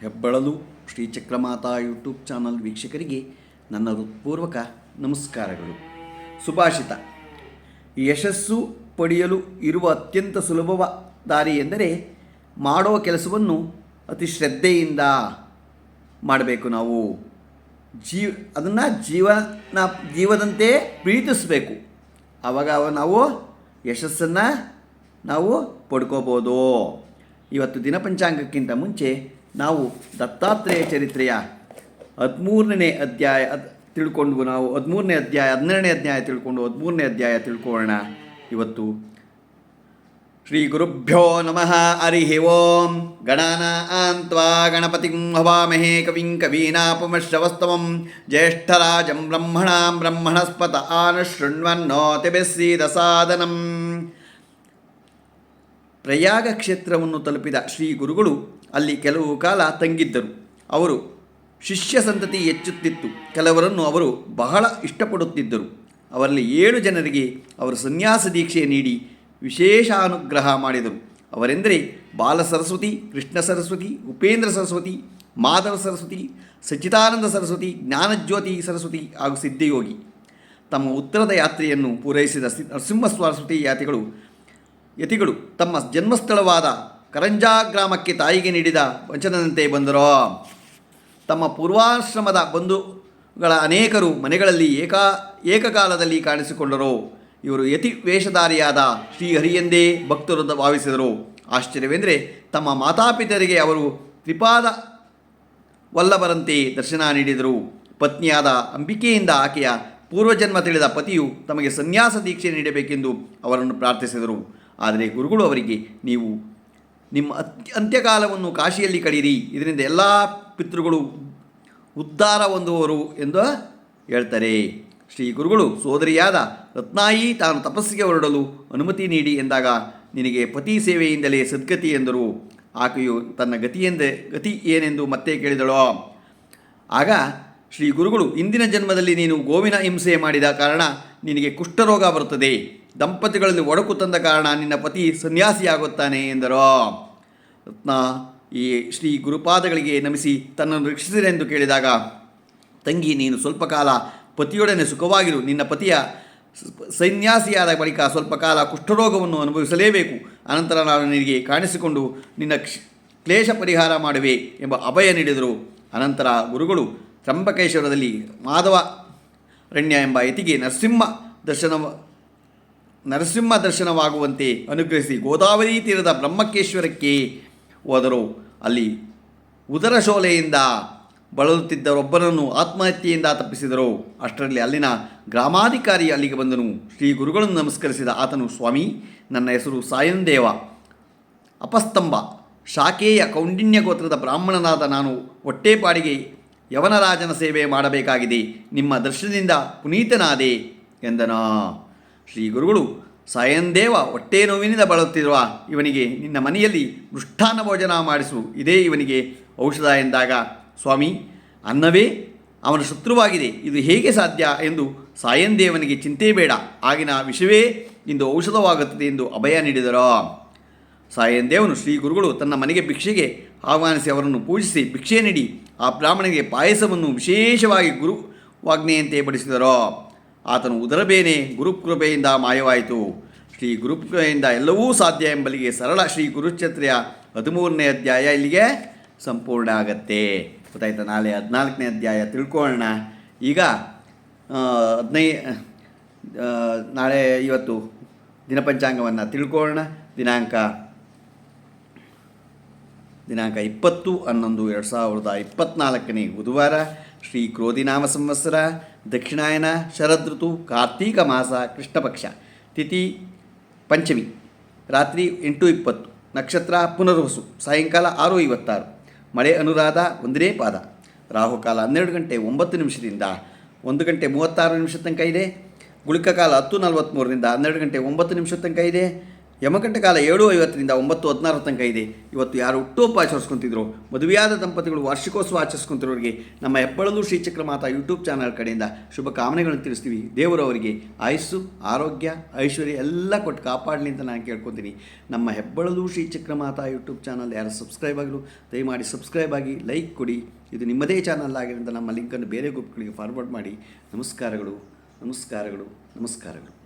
ಹೆಬ್ಬಳಲು Shri Chakramata YouTube channel ವೀಕ್ಷಕರಿಗೆ ನನ್ನ ಹೃತ್ಪೂರ್ವಕ ನಮಸ್ಕಾರಗಳು. ಸುಭಾಷಿತ. ಯಶಸ್ಸು ಪಡೆಯಲು ಇರುವ ಅತ್ಯಂತ ಸುಲಭವ ದಾರಿ ಎಂದರೆ ಮಾಡುವ ಕೆಲಸವನ್ನು ಅತಿ ಶ್ರದ್ಧೆಯಿಂದ ಮಾಡಬೇಕು ನಾವು. ಜೀವ, ಅದನ್ನು ಜೀವನ, ಜೀವದಂತೆ ಪ್ರೀತಿಸಬೇಕು. ಆವಾಗ ನಾವು ಯಶಸ್ಸನ್ನು ನಾವು ಪಡ್ಕೋಬೋದು. ಇವತ್ತು ದಿನಪಂಚಾಂಗಕ್ಕಿಂತ ಮುಂಚೆ ನಾವು ದತ್ತಾತ್ರೇಯ ಚರಿತ್ರೆಯ ಹದಿಮೂರನೇ ಅಧ್ಯಾಯ ಅದ್ ತಿಳ್ಕೊಂಡು ನಾವು ಹದಿಮೂರನೇ ಅಧ್ಯಾಯ ಹದಿನೇಳನೇ ಅಧ್ಯಾಯ ತಿಳ್ಕೊಂಡು ಹದಿಮೂರನೇ ಅಧ್ಯಾಯ ತಿಳ್ಕೊಳ್ಳೋಣ. ಇವತ್ತು ಶ್ರೀ ಗುರುಭ್ಯೋ ನಮಃ ಹರಿ ಓಂ. ಗಣಾನ ಆಂತ್ವಾ ಗಣಪತಿಂ ಹವಾಮಹೇ ಕವಿಂ ಕವೀನಾಪಮಶ್ರವಸ್ತಮಂ ಜ್ಯೇಷ್ಠರಾಜಂ ಬ್ರಹ್ಮಣಾಂ ಬ್ರಹ್ಮಣಸ್ಪತ ಆನಶೃಣ್ವನ್ನೋತಿಭಿಸ್ಸೀದ ಸಾದನಂ ಪ್ರಯಾಗ ಕ್ಷೇತ್ರವನ್ನು ತಲುಪಿದ ಶ್ರೀ ಗುರುಗಳು ಅಲ್ಲಿ ಕೆಲವು ಕಾಲ ತಂಗಿದ್ದರು. ಅವರು ಶಿಷ್ಯ ಸಂತತಿ ಹೆಚ್ಚುತ್ತಿತ್ತು. ಕೆಲವರನ್ನು ಅವರು ಬಹಳ ಇಷ್ಟಪಡುತ್ತಿದ್ದರು. ಅವರಲ್ಲಿ ಏಳು ಜನರಿಗೆ ಅವರು ಸನ್ಯಾಸ ದೀಕ್ಷೆ ನೀಡಿ ವಿಶೇಷ ಅನುಗ್ರಹ ಮಾಡಿದರು. ಅವರೆಂದರೆ ಬಾಲ ಸರಸ್ವತಿ, ಕೃಷ್ಣ ಸರಸ್ವತಿ, ಉಪೇಂದ್ರ ಸರಸ್ವತಿ, ಮಾಧವ ಸರಸ್ವತಿ, ಸಚ್ಚಿದಾನಂದ ಸರಸ್ವತಿ, ಜ್ಞಾನಜ್ಯೋತಿ ಸರಸ್ವತಿ ಹಾಗೂ ಸಿದ್ಧಯೋಗಿ. ತಮ್ಮ ಉತ್ತರದ ಯಾತ್ರೆಯನ್ನು ಪೂರೈಸಿದ ನರಸಿಂಹ ಸರಸ್ವತಿ ಯಾತಿಗಳು ಯತಿಗಳು, ತಮ್ಮ ಜನ್ಮಸ್ಥಳವಾದ ಕರಂಜಾ ಗ್ರಾಮಕ್ಕೆ ತಾಯಿಗೆ ನೀಡಿದ ವಚನದಂತೆ ಬಂದರೋ. ತಮ್ಮ ಪೂರ್ವಾಶ್ರಮದ ಬಂಧುಗಳ ಅನೇಕರು ಮನೆಗಳಲ್ಲಿ ಏಕಾ, ಏಕಕಾಲದಲ್ಲಿ ಕಾಣಿಸಿಕೊಂಡರು. ಇವರು ಯತಿ ವೇಷಧಾರಿಯಾದ ಶ್ರೀಹರಿಯೆಂದೇ ಭಕ್ತರು ಭಾವಿಸಿದರು. ಆಶ್ಚರ್ಯವೆಂದರೆ ತಮ್ಮ ಮಾತಾಪಿತರಿಗೆ ಅವರು ತ್ರಿಪಾದ ವಲ್ಲಭರಂತೆ ದರ್ಶನ ನೀಡಿದರು. ಪತ್ನಿಯಾದ ಅಂಬಿಕೆಯಿಂದ ಆಕೆಯ ಪೂರ್ವಜನ್ಮ ತಿಳಿದ ಪತಿಯು ತಮಗೆ ಸನ್ಯಾಸ ದೀಕ್ಷೆ ನೀಡಬೇಕೆಂದು ಅವರನ್ನು ಪ್ರಾರ್ಥಿಸಿದರು. ಆದರೆ ಗುರುಗಳು ಅವರಿಗೆ, ನೀವು ನಿಮ್ಮ ಅತ್ಯ ಅಂತ್ಯಕಾಲವನ್ನು ಕಾಶಿಯಲ್ಲಿ ಕಳೀರಿ ಇದರಿಂದ ಎಲ್ಲ ಪಿತೃಗಳು ಉದ್ಧಾರ ಹೊಂದುವರು ಎಂದು ಹೇಳ್ತಾರೆ. ಶ್ರೀ ಗುರುಗಳು ಸೋದರಿಯಾದ ರತ್ನಾಯಿ, ತಾನು ತಪಸ್ಸಿಗೆ ಹೊರಡಲು ಅನುಮತಿ ನೀಡಿ ಎಂದಾಗ ನಿನಗೆ ಪತಿ ಸೇವೆಯಿಂದಲೇ ಸದ್ಗತಿ ಎಂದರು. ಆಕೆಯು ತನ್ನ ಗತಿಯೆಂದ, ಗತಿ ಏನೆಂದು ಮತ್ತೆ ಕೇಳಿದಳೋ. ಆಗ ಶ್ರೀ ಗುರುಗಳು, ಇಂದಿನ ಜನ್ಮದಲ್ಲಿ ನೀನು ಗೋವಿನ ಹಿಂಸೆ ಮಾಡಿದ ಕಾರಣ ನಿನಗೆ ಕುಷ್ಠರೋಗ ಬರುತ್ತದೆ. ದಂಪತಿಗಳಲ್ಲಿ ಒಡಕು ತಂದ ಕಾರಣ ನಿನ್ನ ಪತಿ ಸನ್ಯಾಸಿಯಾಗುತ್ತಾನೆ ಎಂದರು. ರತ್ನ ಈ ಶ್ರೀ ಗುರುಪಾದಗಳಿಗೆ ನಮಿಸಿ ತನ್ನನ್ನು ರಕ್ಷಿಸಿರೆಂದು ಕೇಳಿದಾಗ, ತಂಗಿ, ನೀನು ಸ್ವಲ್ಪ ಕಾಲ ಪತಿಯೊಡನೆ ಸುಖವಾಗಿರು. ನಿನ್ನ ಪತಿಯ ಸನ್ಯಾಸಿಯಾದ ಬಳಿಕ ಸ್ವಲ್ಪ ಕಾಲ ಕುಷ್ಠರೋಗವನ್ನು ಅನುಭವಿಸಲೇಬೇಕು. ಅನಂತರ ನಾನು ನಿನಗೆ ಕಾಣಿಸಿಕೊಂಡು ನಿನ್ನ ಕ್ಲೇಶ ಪರಿಹಾರ ಮಾಡುವೆ ಎಂಬ ಅಭಯ ನೀಡಿದರು. ಅನಂತರ ಗುರುಗಳು ತ್ರಂಬಕೇಶ್ವರದಲ್ಲಿ ಮಾಧವ ರಣ್ಯ ಎಂಬ ಯತಿಗೆ ನರಸಿಂಹ ದರ್ಶನ ನರಸಿಂಹ ದರ್ಶನವಾಗುವಂತೆ ಅನುಗ್ರಹಿಸಿ ಗೋದಾವರಿ ತೀರದ ಬ್ರಹ್ಮಕೇಶ್ವರಕ್ಕೆ ಹೋದರು. ಅಲ್ಲಿ ಉದರ ಶೋಲೆಯಿಂದ ಬಳಲುತ್ತಿದ್ದರೊಬ್ಬರನ್ನು ಆತ್ಮಹತ್ಯೆಯಿಂದ ತಪ್ಪಿಸಿದರು. ಅಷ್ಟರಲ್ಲಿ ಅಲ್ಲಿನ ಗ್ರಾಮಾಧಿಕಾರಿ ಅಲ್ಲಿಗೆ ಬಂದನು. ಶ್ರೀ ಗುರುಗಳನ್ನು ನಮಸ್ಕರಿಸಿದ ಆತನು, ಸ್ವಾಮಿ, ನನ್ನ ಹೆಸರು ಸಾಯಂದೇವ. ಅಪಸ್ತಂಭ. ಶಾಖೆಯ ಕೌಂಡಿನ್ಯ ಗೋತ್ರದ ಬ್ರಾಹ್ಮಣನಾದ ನಾನು ಹೊಟ್ಟೆಪಾಡಿಗೆ ಯವನರಾಜನ ಸೇವೆ ಮಾಡಬೇಕಾಗಿದೆ. ನಿಮ್ಮ ದರ್ಶನದಿಂದ ಪುನೀತನಾದೆ ಎಂದನ. ಶ್ರೀ ಗುರುಗಳು ಸಾಯಂದೇವ ಹೊಟ್ಟೆ ನೋವಿನಿಂದ ಬಳಲುತ್ತಿರುವ ಇವನಿಗೆ ನಿನ್ನ ಮನೆಯಲ್ಲಿ ಮೃಷ್ಟಾನ್ನ ಭೋಜನ ಮಾಡಿಸು. ಇದೇ ಇವನಿಗೆ ಔಷಧ ಎಂದಾಗ, ಸ್ವಾಮಿ, ಅನ್ನವೇ ಅವನ ಶತ್ರುವಾಗಿದೆ. ಇದು ಹೇಗೆ ಸಾಧ್ಯ ಎಂದು ಸಾಯಂದೇವನಿಗೆ ಚಿಂತೆ ಬೇಡ. ಆಗಿನ ವಿಷವೇ ಇಂದು ಔಷಧವಾಗುತ್ತದೆ ಎಂದು ಅಭಯ ನೀಡಿದರೋ. ಸಾಯಂದೇವನು ಶ್ರೀ ಗುರುಗಳು ತನ್ನ ಮನೆಗೆ ಭಿಕ್ಷೆಗೆ ಆಹ್ವಾನಿಸಿ ಅವರನ್ನು ಪೂಜಿಸಿ ಭಿಕ್ಷೆ ನೀಡಿ ಆ ಬ್ರಾಹ್ಮಣಿಗೆ ಪಾಯಸವನ್ನು ವಿಶೇಷವಾಗಿ ಗುರುವಾಜ್ಞೆಯಂತೆ ಬಡಿಸಿದರೋ. ಆತನು ಉದರಬೇನೆ ಗುರುಕೃಪೆಯಿಂದ ಮಾಯವಾಯಿತು. ಶ್ರೀ ಗುರುಕೃಪೆಯಿಂದ ಎಲ್ಲವೂ ಸಾಧ್ಯ ಎಂಬಲ್ಲಿಗೆ ಸರಳ ಶ್ರೀ ಗುರುಚತ್ರೆಯ ಹದಿಮೂರನೇ ಅಧ್ಯಾಯ ಇಲ್ಲಿಗೆ ಸಂಪೂರ್ಣ ಆಗತ್ತೆ. ಗೊತ್ತಾಯ್ತಾ? ನಾಳೆ ಹದಿನಾಲ್ಕನೇ ಅಧ್ಯಾಯ ತಿಳ್ಕೊಳ್ಳೋಣ. ಈಗ ಹದಿನೈ ನಾಳೆ ಇವತ್ತು ದಿನಪಂಚಾಂಗವನ್ನು ತಿಳ್ಕೊಳ್ಳೋಣ. ದಿನಾಂಕ ದಿನಾಂಕ ಇಪ್ಪತ್ತು ಹನ್ನೊಂದು ಎರಡು ಸಾವಿರದ ಇಪ್ಪತ್ತ್ನಾಲ್ಕನೇ ಬುಧವಾರ. ಶ್ರೀ ಕ್ರೋಧಿನಾಮ ಸಂವತ್ಸರ, ದಕ್ಷಿಣಾಯನ, ಶರದೃತು, ಕಾರ್ತೀಕ ಮಾಸ, ಕೃಷ್ಣಪಕ್ಷ, ತಿಥಿ ಪಂಚಮಿ, ರಾತ್ರಿ ಎಂಟು ಇಪ್ಪತ್ತು, ನಕ್ಷತ್ರ ಪುನರ್ವಸು, ಸಾಯಂಕಾಲ ಆರು ಐವತ್ತಾರು, ಮಳೆ ಅನುರಾಧ ಒಂದನೇ ಪಾದ, ರಾಹುಕಾಲ ಹನ್ನೆರಡು ಗಂಟೆ ಒಂಬತ್ತು ನಿಮಿಷದಿಂದ ಒಂದು ಗಂಟೆ ಮೂವತ್ತಾರು ನಿಮಿಷದ ತನಕ ಇದೆ ಗುಳಿಕ ಕಾಲ ಹತ್ತು ನಲವತ್ತ್ಮೂರರಿಂದ ಹನ್ನೆರಡು ಗಂಟೆ ಒಂಬತ್ತು ನಿಮಿಷದ ತನಕ ಇದೆ ಯಮಕಂಠ ಕಾಲ ಏಳು ಐವತ್ತರಿಂದ ಒಂಬತ್ತು ಹದಿನಾರು ತನಕ ಇದೆ. ಇವತ್ತು ಯಾರು ಹುಟ್ಟುಹಬ್ಬ ಆಚರಿಸ್ಕೊತಿದ್ರು, ಮದುವೆಯಾದ ದಂಪತಿಗಳು ವಾರ್ಷಿಕೋತ್ಸವ ಆಚರಿಸ್ಕೊಂತಿರೋರಿಗೆ ನಮ್ಮ ಹೆಬ್ಬಳಲು ಶ್ರೀಚಕ್ರ ಮಾತಾ ಯೂಟ್ಯೂಬ್ ಚಾನಲ್ ಕಡೆಯಿಂದ ಶುಭ ಕಾಮನೆಗಳನ್ನು ತಿಳಿಸ್ತೀವಿ. ದೇವರವರಿಗೆ ಆಯಸ್ಸು ಆಯುಸ್ಸು, ಆರೋಗ್ಯ, ಐಶ್ವರ್ಯ ಎಲ್ಲ ಕೊಟ್ಟು ಕಾಪಾಡಲಿ ಅಂತ ನಾನು ಕೇಳ್ಕೊತೀನಿ. ನಮ್ಮ ಹೆಬ್ಬಳಲು ಶ್ರೀಚಕ್ರ ಮಾತಾ ಯೂಟ್ಯೂಬ್ ಚಾನಲ್ ಯಾರು ಸಬ್ಸ್ಕ್ರೈಬ್ ಆಗಲು ದಯಮಾಡಿ ಸಬ್ಸ್ಕ್ರೈಬ್ ಆಗಿ ಲೈಕ್ ಕೊಡಿ. ಇದು ನಿಮ್ಮದೇ ಚಾನಲ್ ಆಗಿರೋದ್ರಿಂದ ನಮ್ಮ ಲಿಂಕನ್ನು ಬೇರೆ ಗ್ರೂಪ್ಗಳಿಗೆ ಫಾರ್ವರ್ಡ್ ಮಾಡಿ. ನಮಸ್ಕಾರಗಳು ನಮಸ್ಕಾರಗಳು ನಮಸ್ಕಾರಗಳು.